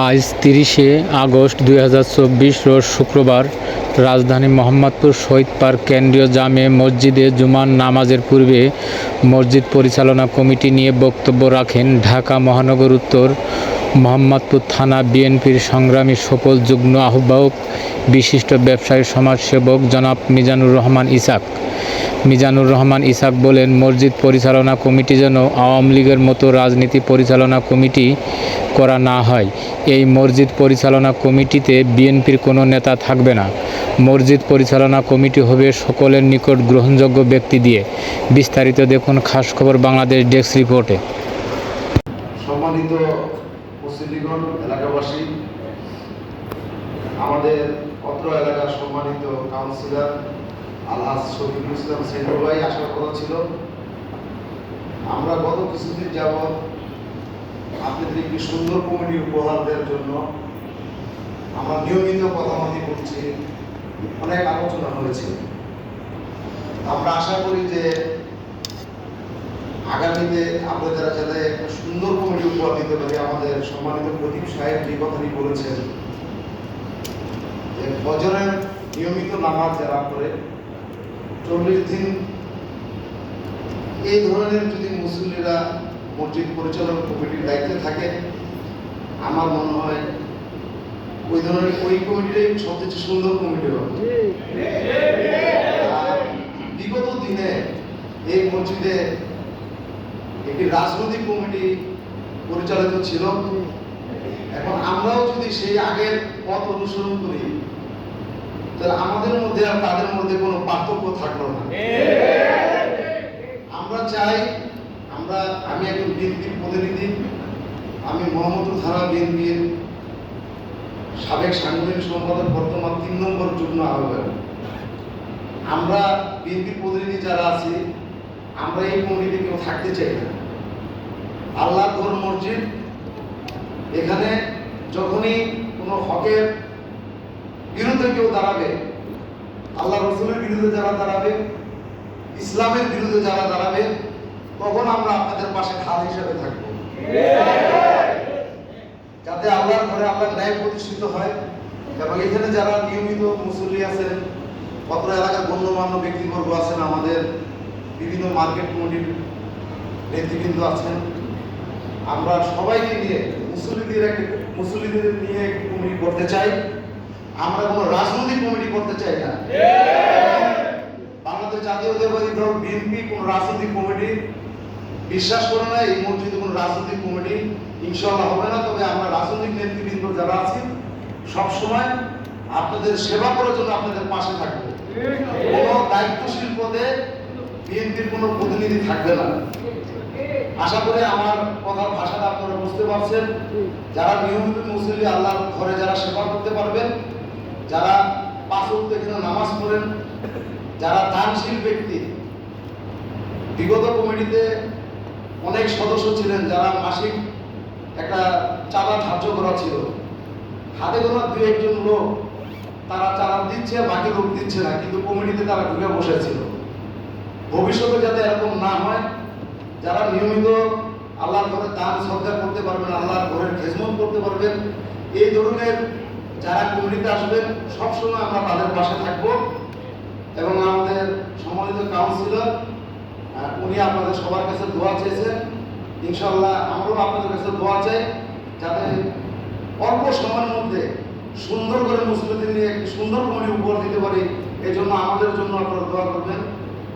আজ তিরিশে আগস্ট দুই হাজার চব্বিশ রোজ শুক্রবার রাজধানী মোহাম্মদপুর শহীদ পার্ক কেন্দ্রীয় জামে মসজিদে জুমান নামাজের পূর্বে মসজিদ পরিচালনা কমিটি নিয়ে বক্তব্য রাখেন ঢাকা মহানগর উত্তর মোহাম্মদপুর থানা বিএনপির সংগ্রামী সফল যুগ্ম আহ্বায়ক, বিশিষ্ট ব্যবসায়ী, সমাজসেবক জনাব মিজানুর রহমান ইসাক। মিজানুর রহমান ইসাক বলেন, মসজিদ পরিচালনা কমিটি যেন আওয়ামী লীগের মতো রাজনীতি পরিচালনা কমিটি করা না হয়। এই মসজিদ পরিচালনা কমিটিতে বিএনপির কোনো নেতা থাকবে না। মসজিদ পরিচালনা কমিটি হবে সকলের নিকট গ্রহণযোগ্য ব্যক্তি দিয়ে। বিস্তারিত দেখুন খাস খবর বাংলাদেশ ডেস্ক রিপোর্টে। সম্মানিত উপস্থিতিগণ এলাকাবাসী, আমাদের অত্র এলাকার সম্মানিত কাউন্সিলর আলহাজ শফিকুল ইসলাম সেন্টু ভাই আসার কথা ছিল। আমরা গত কিছুদিন যাবৎ আপনাদের একটি সুন্দর কমিটি উপহার দেওয়ার জন্য আমরা নিয়মিত কথামাতি করছি অনেক আলোচনা হয়েছে। আমরা আশা করি যে আগামীতে আমরা যারা যাতে একটা সুন্দর কমিটি উপহার দিতে পারি, আমাদের সম্মানিত প্রদীপ সাহেব যে কথাটি বলেছেন, যে বজরের নিয়মিত নামাজ যারা করে চল্লিশ দিন এই ধরনের যদি মুসল্লিরা মসজিদ পরিচালনা কমিটির দায়িত্বে থাকে, আমার মনে হয় ওই ধরনের ওই কমিটিটাই সবচেয়ে সুন্দর কমিটি হবে। বিগত দিনে এই মসজিদে একটি রাজনৈতিক কমিটি পরিচালিত ছিল। এখন আমরাও যদি সেই আগের পথ অনুসরণ করি, তাহলে আমাদের মধ্যে আর তাদের মধ্যে কোনো পার্থক্য থাকল না। আমরা চাই, আমরা, আমি একজন বিএনপির প্রতিনিধি, আমি মোহাম্মদপুর থানা বিএনপির সাবেক সাংগঠনিক সম্পাদক বর্তমান তিন নম্বর যুগ্ম আহ্বায়ক। আমরা বিএনপির প্রতিনিধি যারা আছি, আমরা এই কমিটিতে কেউ থাকতে চাই না। আল্লাহ ঘর মসজিদ, এখানে যখনই কোনো হকের বিরুদ্ধে কেউ দাঁড়াবে আল্লাহ রসুলের বিরুদ্ধে যারা দাঁড়াবে, ইসলামের বিরুদ্ধে যারা দাঁড়াবে, তখন আমরা আপনাদের পাশে খাল হিসেবে থাকব। যাতে আল্লাহর ঘরে আল্লাহর ন্যায় প্রতিষ্ঠিত হয়। এবং এখানে যারা নিয়মিত মুসল্লি আছেন অত্র এলাকার গণ্যমান্য ব্যক্তিবর্গ আছেন, আমাদের বিভিন্ন মার্কেট কমিটির নেতৃবৃন্দ আছেন আমরা সবাইকে নিয়ে মুসল্লিদের একটি মুসল্লিদের নিয়ে একটি কমিটি করতে চাই। আমরা কোনো রাজনৈতিক কমিটি করতে চাই না। বাংলাদেশ জাতীয়তাবাদী দল বিএনপি কোনো রাজনৈতিক কমিটি বিশ্বাস করে না এই মসজিদে কোনো রাজনৈতিক কমিটি ইনশাল্লাহ হবে না। তবে আমরা রাজনৈতিক নেতৃবৃন্দ যারা আছি সবসময় আপনাদের সেবা করার জন্য আপনাদের পাশে থাকব। কোনো দায়িত্বশীল পদে বিএনপির কোনো প্রতিনিধি থাকবে না। আশা করি আমার কথার ভাষাটা আপনারা বুঝতে পারছেন। যারা নিয়মিত মুসলিম আল্লাহর ঘরে যারা সেবা করতে পারবেন, যারা পাঁচ এখানে নামাজ পড়েন, যারা দানশীল ব্যক্তি, বিগত কমিটিতে অনেক সদস্য ছিলেন যারা মাসিক একটা চাঁদা ধার্য করা ছিল। হাতে গোনা দু একজন লোক, তারা চাঁদা দিচ্ছে, বাকি লোক দিচ্ছে না, কিন্তু কমিটিতে তারা ঢুকে বসেছিল। ভবিষ্যতে যাতে এরকম না হয়, যারা নিয়মিত আল্লাহর ঘরে দান সরকার করতে পারবেন, আল্লাহর ঘরের খেজমত করতে পারবেন, এই ধরনের যারা কমিটিতে আসবেন, সবসময় আমরা তাদের পাশে থাকব। এবং আমাদের সম্মানিত কাউন্সিলর উনি আপনাদের সবার কাছে দোয়া চেয়েছেন। ইনশাল্লাহ আমরাও আপনাদের কাছে দোয়া চাই, যাতে অল্প সময়ের মধ্যে সুন্দর করে মুসলিমদের নিয়ে একটি সুন্দর কমিটি উপহার দিতে পারি। এই জন্য আমাদের জন্য আপনারা দোয়া করবেন।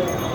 Yeah.